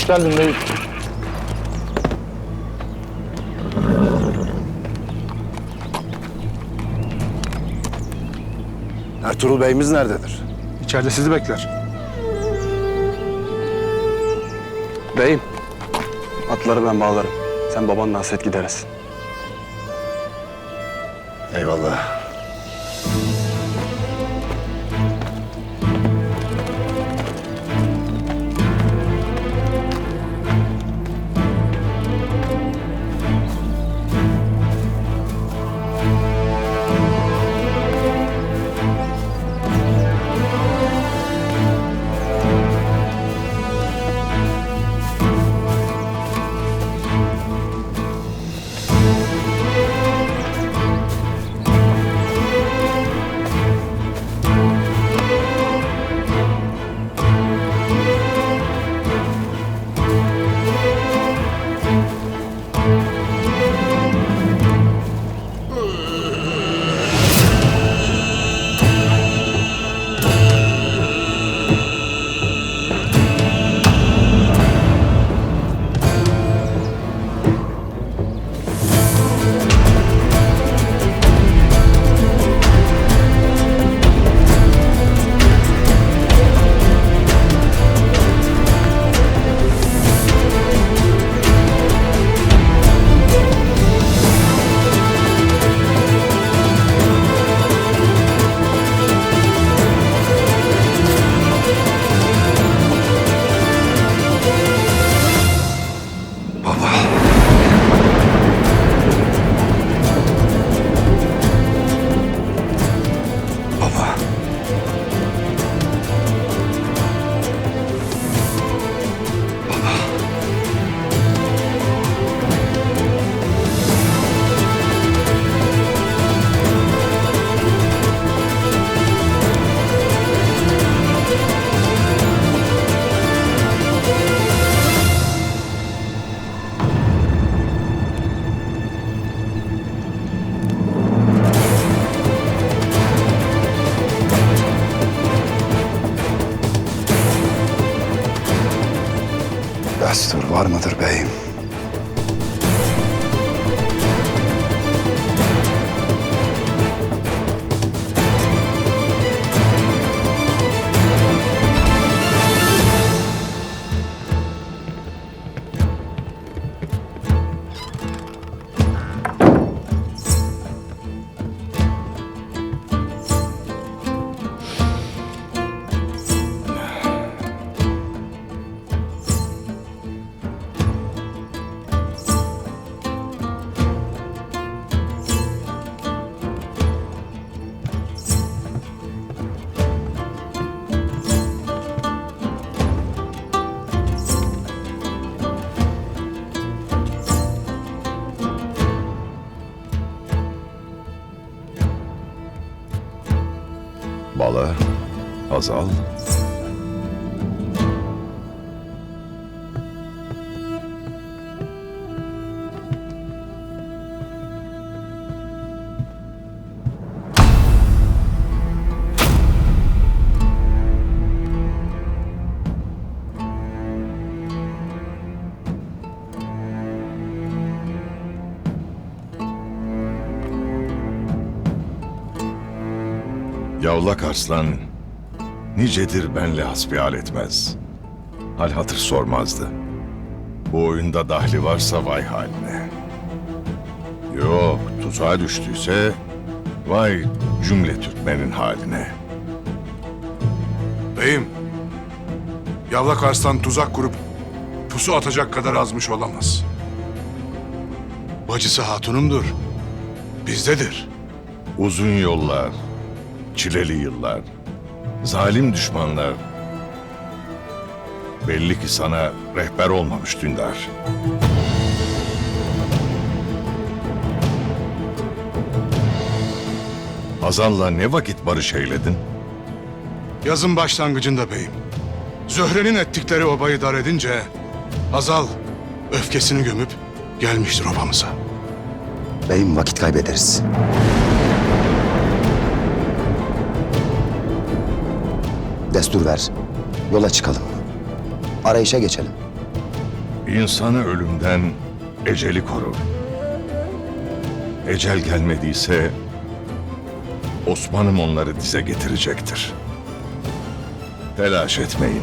Hoş geldin beyim. Ertuğrul Bey'imiz nerededir? İçeride sizi bekler. Beyim, atları ben bağlarım. Sen babanla hasret gideriz. Eyvallah. Destur var mıdır beyim? Hazal. Yavlak arslan nicedir benle hasbihal etmez. Hal hatır sormazdı. Bu oyunda dahli varsa vay haline. Yok tuzağa düştüyse vay cümle Türkmenin haline. Beyim, Yavlak Arslan tuzak kurup pusu atacak kadar azmış olamaz. Bacısı hatunumdur. Bizdedir. Uzun yollar, çileli yıllar, zalim düşmanlar. Belli ki sana rehber olmamış Dündar. Hazal'la ne vakit barış eyledin? Yazın başlangıcında beyim. Zöhre'nin ettikleri obayı dar edince Hazal öfkesini gömüp gelmiştir obamıza. Beyim vakit kaybederiz. Destur ver. Yola çıkalım. Arayışa geçelim. İnsanı ölümden eceli korur. Ecel gelmediyse Osman'ım onları dize getirecektir. Telaş etmeyin.